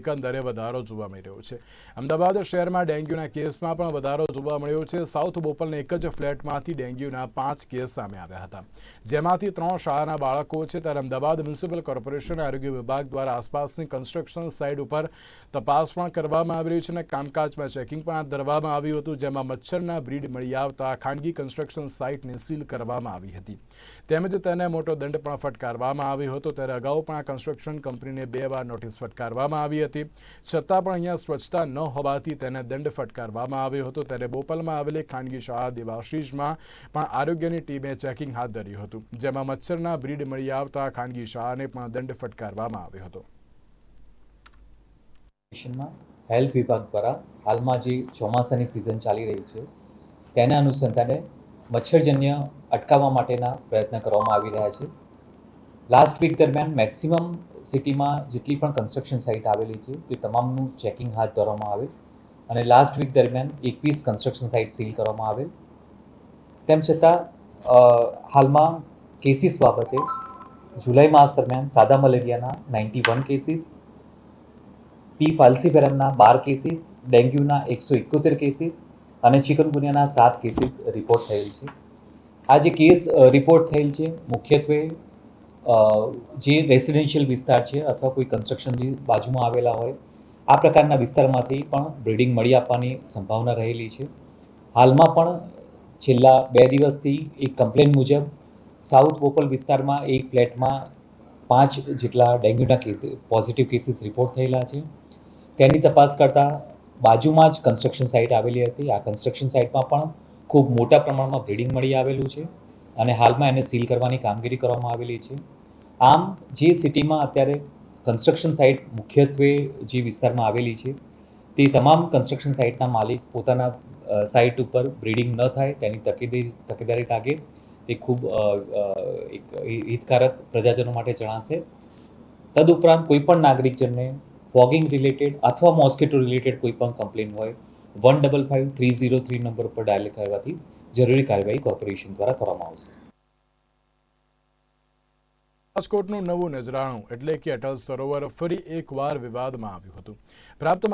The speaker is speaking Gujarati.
એકંદરે વધારો જોવા મળી રહ્યો છે. અમદાવાદ શહેરમાં ડેન્ગ્યુના કેસમાં પણ વધારો જોવા મળ્યો છે. સાઉથ બોપલના એક જ ફ્લેટમાંથી ડેન્ગ્યુના પાંચ કેસ સામે આવ્યા હતા. જેમાંથી ત્રણ શાળાના બાળકો છે. ત્યારે અમદાવાદ મ્યુનિસિપલ કોર્પોરેશન આરોગ્ય વિભાગ દ્વારા આસપાસની કન્સ્ટ્રક્શન સાઇટ ઉપર તપાસ પણ કરવામાં આવી રહી છે અને કામકાજમાં ચેકિંગ પણ હાથ ધરવામાં આવ્યું હતું, જેમાં મચ્છરના બ્રીડ મળી આવતા ખાનગી કન્સ્ટ્રક્શન સાઇટને સીલ કરવામાં આવી હતી. તેમજ તેને મોટો દંડ પણ ફટકારવામાં આવ્યો હતો. ત્યારે અગાઉ પણ આ કન્સ્ટ્રક્શન કંપનીને બે વાર નોટિસ ફટકારવામાં આવી હતી. છતાં પણ અહીંયા સ્વચ્છતા ન હોવાથી તેને દંડ ફટકારવામાં આવ્યો હતો. ત્યારે બોપલમાં આવેલી ખાનગી શાળા દેવાશીષમાં પણ આરોગ્યની ટીમે ચેકિંગ હાથ ધર્યું હતું. જેમાં મચ્છરના બ્રીડ મળી આવતા ખાનગી શાળાને પણ દંડ ફટકારવામાં આવ્યો હતો. હેલ્થ વિભાગ દ્વારા હાલમાં જે ચોમાસાની સિઝન ચાલી રહી છે, તેના અનુસંધાને મચ્છરજન્ય અટકાવવા માટેના પ્રયત્ન કરવામાં આવી રહ્યા છે. લાસ્ટ વીક દરમિયાન મેક્સિમમ સિટીમાં જેટલી પણ કન્સ્ટ્રક્શન સાઇટ આવેલી છે, તે તમામનું ચેકિંગ હાથ ધરવામાં આવે. અને લાસ્ટ વીક દરમિયાન એકવીસ કન્સ્ટ્રક્શન સાઇટ સીલ કરવામાં આવે. તેમ છતાં હાલમાં કેસીસ બાબતે જુલાઈ માસ દરમિયાન સાદા મલેરિયાના નાઇન્ટી વન કેસીસ પી ફાલ્સીફેરમના બાર કેસીસ ડેન્ગ્યુના એકસો એકોતેર કેસીસ અને ચિકનગુનિયાના સાત કેસીસ રિપોર્ટ થયેલ છે. આ જે કેસ રિપોર્ટ થયેલ છે, મુખ્યત્વે જે રેસિડેન્શિયલ વિસ્તાર છે અથવા કોઈ કન્સ્ટ્રક્શનની બાજુમાં આવેલા હોય, આ પ્રકારના વિસ્તારમાંથી પણ બ્રીડિંગ મળી આપવાની સંભાવના રહેલી છે. હાલમાં પણ છેલ્લા બે દિવસથી એક કમ્પ્લેન મુજબ સાઉથ બોપલ વિસ્તારમાં એક ફ્લેટમાં પાંચ જેટલા ડેન્ગ્યુના કેસીસ પોઝિટિવ કેસીસ રિપોર્ટ થયેલા છે. તેની તપાસ કરતાં બાજુમાં જ કન્સ્ટ્રક્શન સાઇટ આવેલી હતી. આ કન્સ્ટ્રક્શન સાઇટમાં પણ ખૂબ મોટા પ્રમાણમાં બ્રીડિંગ મળી આવેલું છે અને હાલમાં એને સીલ કરવાની કામગીરી કરવામાં આવેલી છે. આમ જે સિટીમાં અત્યારે કન્સ્ટ્રક્શન સાઇટ મુખ્યત્વે જે વિસ્તારમાં આવેલી છે, તે તમામ કન્સ્ટ્રક્શન સાઇટના માલિક પોતાના સાઇટ ઉપર બ્રીડિંગ ન થાય, તેની તકેદારી તકેદારી લાગે તે ખૂબ એક હિતકારક પ્રજાજનો માટે જણાશે. તદુપરાંત કોઈ પણ નાગરિકજનને ફોગિંગ રિલેટેડ અથવા મોસ્કિટો રિલેટેડ કોઈ પણ કમ્પ્લેન હોય one double five three zero three number પર ડાયલ કરવાથી જરૂરી કાર્યવાહી કોર્પોરેશન દ્વારા કરવામાં આવશે. રાજકોટનું નવું નજરાણું એટલે કે અટલ સરોવર ફરી એકવાર વિવાદમાં આવ્યું હતું. પ્રાપ્ત